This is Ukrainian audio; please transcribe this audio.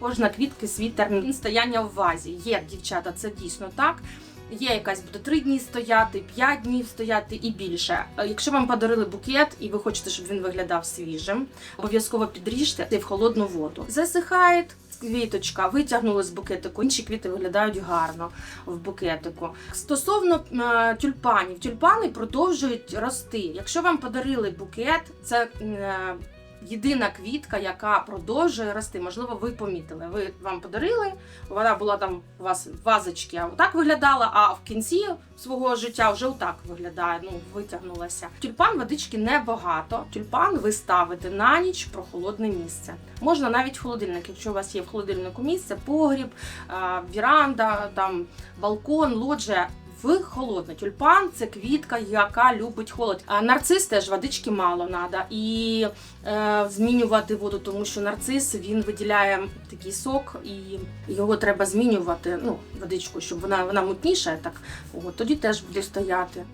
Кожна квітки свій термін стояння в вазі. Є дівчата, це дійсно так. Є якась буде 3 дні стояти, 5 днів стояти і більше. Е, Якщо вам подарили букет і ви хочете, щоб він виглядав свіжим, обов'язково підріжте в холодну воду. Засихає квіточка, витягнули з букетику. Інші квіти виглядають гарно в букетику. Стосовно е, тюльпанів, тюльпани продовжують рости. Якщо вам подарили букет, це е, єдина квітка, яка продовжує рости. Можливо, ви помітили. Ви вам подарили, вона була там у вас в вазочці, а отак виглядала, а в кінці свого життя вже отак виглядає, ну, витягнулася. Тюльпан водички небагато. Тюльпан ви ставите на ніч в прохолодне місце. Можна навіть в холодильник, якщо у вас є в холодильнику місце, погріб, віранда, там балкон, лоджія. В холодне. Тюльпан це квітка, яка любить холод. А нарцис теж водички мало треба. І е, змінювати воду, тому що нарцис він виділяє такий сок, і його треба змінювати. Ну, водичку, щоб вона, вона мутніша, так от, тоді теж буде стояти.